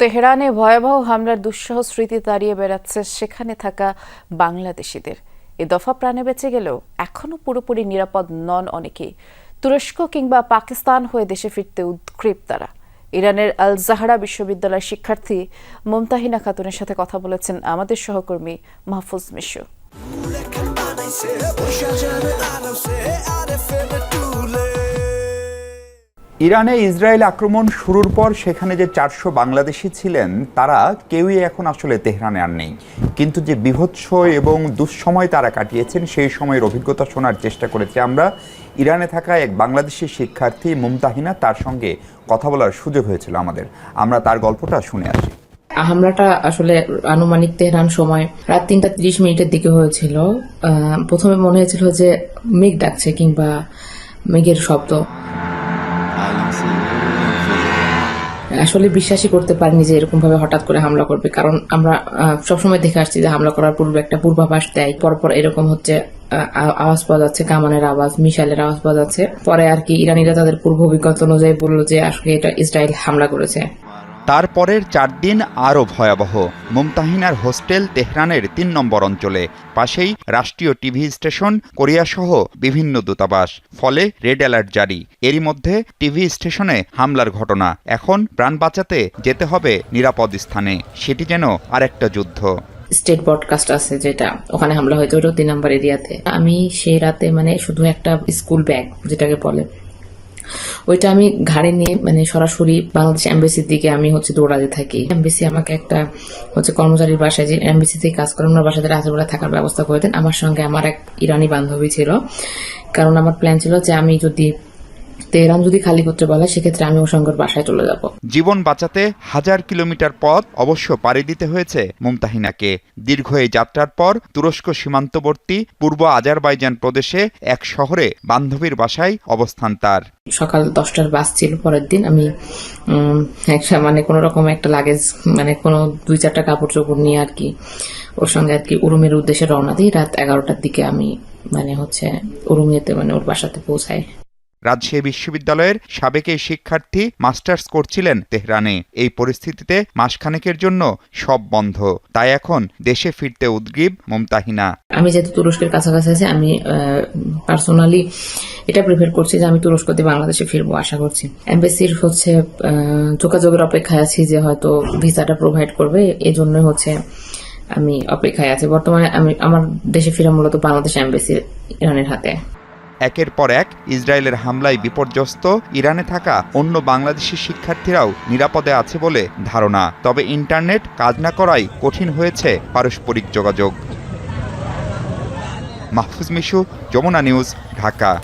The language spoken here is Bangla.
তেহরানে ভয়াবহ হামলার দুঃসহ স্মৃতি তাড়িয়ে বেড়াচ্ছে সেখানে থাকা বাংলাদেশিদের। এ দফা প্রাণে বেঁচে গেলেও এখনও পুরোপুরি নিরাপদ নন অনেকেই তুরস্ক কিংবা পাকিস্তান হয়ে দেশে ফিরতে উদ্গ্রীব তারা। ইরানের আল জাহারা বিশ্ববিদ্যালয়ের শিক্ষার্থী মমতাহিনা খাতুনের সাথে কথা বলেছেন আমাদের সহকর্মী মাহফুজ মিশু। ইরানে ইসরায়েল আক্রমণ শুরুর পর সেখানে যে চারশো বাংলাদেশি ছিলেন, তারা কেউই এখন আসলে তেহরানে আর নেই। কিন্তু যে বিভৎস এবং দুঃসময় তারা কাটিয়েছেন, সেই সময়ের অভিজ্ঞতা শোনার চেষ্টা করেছি আমরা। ইরানে থাকা এক বাংলাদেশি শিক্ষার্থী মুমতাহিনা, তার সঙ্গে কথা বলার সুযোগ হয়েছিল আমাদের। আমরা তার গল্পটা শুনে আসি। হামলাটা আসলে আনুমানিক তেহরান সময় রাত তিনটা তিরিশ মিনিটের দিকে হয়েছিল। প্রথমে মনে হয়েছিল যে মেঘ ডাকছে কিংবা মেঘের শব্দ। আসলে বিশ্বাসই করতে পারিনি যে এরকম ভাবে হঠাৎ করে হামলা করবে। কারণ আমরা সবসময় দেখে আসছি যে হামলা করার পূর্বে একটা পূর্বাভাস দেয়, পরপর এরকম হচ্ছে আওয়াজ পাওয়া যাচ্ছে, কামানের আওয়াজ, মিসাইলের আওয়াজ পাওয়া যাচ্ছে। পরে আর কি ইরানিরা তাদের পূর্ব অভিজ্ঞতা অনুযায়ী বলল যে আসলে এটা ইসরায়েল হামলা করেছে। তারপরের চার দিন আরও ভয়াবহ। মুমতাহিনার হোস্টেল তেহরানের তিন নম্বর অঞ্চলে, পাশেই রাষ্ট্রীয় টিভি স্টেশন, কোরিয়াসহ বিভিন্ন দূতাবাস, ফলে রেড অ্যালার্ট জারি। এরই মধ্যে টিভি স্টেশনে হামলার ঘটনা। এখন প্রাণ বাঁচাতে যেতে হবে নিরাপদ স্থানে। সেটি যেন আরেকটা যুদ্ধ। স্টেট ব্রডকাস্ট আছে যেটা। ওখানে হামলা হয়েছে ওটা তিন নম্বর এরিয়াতে। আমি সেই রাতে মানে শুধু একটা স্কুল ব্যাগ, যেটাকে বলে ওইটা আমি ঘাড়ে নিয়ে মানে সরাসরি বাংলাদেশ এম্বাসির দিকে আমি হচ্ছে দৌড়াতে থাকি। এমবেসি আমাকে একটা হচ্ছে কর্মচারীর বাসায় যে এমবেসি থেকে কাজ করে ওনার বাসাতে রাতেবেলা থাকার ব্যবস্থা করে দেন। আমার সঙ্গে আমার এক ইরানি বান্ধবী ছিল। কারণ আমার প্ল্যান ছিল যে আমি যদি তেহরান যদি খালি করতে বলে সেক্ষেত্রে আমি ওর সঙ্গে ওর বাসায় চলে যাব। জীবন বাঁচাতে হাজার কিলোমিটার পথ অবশ্য পাড়ি দিতে হয়েছে মুমতাহিনাকে। দীর্ঘ এই যাত্রার পর তুরস্ক সীমান্তবর্তী পূর্ব আজারবাইজান প্রদেশে এক শহরে বান্ধবীর বাসায় অবস্থান তার। সকাল দশটার বাস ছিল পরের দিন আমি একটা মানে কোনো রকম একটা লাগেজ মানে কোনো দুই চারটা কাপড় চোপড় নিয়ে আর কি ওর সঙ্গে আর কি উরুমের উদ্দেশ্যে রওনা দিই। রাত এগারোটার দিকে আমি মানে হচ্ছে উরুমিয়াতে মানে ওর বাসাতে পৌঁছাই। রাজশাহী বিশ্ববিদ্যালয়ের সাবেক এই শিক্ষার্থী মাস্টার্স করছিলেন তেহরানে। এই পরিস্থিতিতে মাসখানেকের জন্য সব বন্ধ। তাই এখন দেশে ফিরতে উদ্গ্রীব মমতাহিনা। আমি যেহেতু তুরস্কের কাছাকাছি আছি, আমি পার্সোনালি এটা প্রিফার করছি যে আমি তুরস্ক দিয়ে বাংলাদেশে ফিরবো, আশা করছি। এমবেসির হচ্ছে যোগাযোগের অপেক্ষায় আছি যে হয়তো ভিসাটা প্রোভাইড করবে এই জন্যই হচ্ছে আমি অপেক্ষায় আছি। বর্তমানে আমি, আমার দেশে ফিরা মূলত বাংলাদেশ এমবেসি ইরানের হাতে। একের পর এক ইসরায়েলের হামলায় বিপর্যস্ত ইরানে থাকা অন্য বাংলাদেশি শিক্ষার্থীরাও নিরাপদে আছে বলে ধারণা। তবে ইন্টারনেট কাজ না করাই কঠিন হয়েছে পারস্পরিক যোগাযোগ। মাহফুজ মিশু, যমুনা নিউজ, ঢাকা।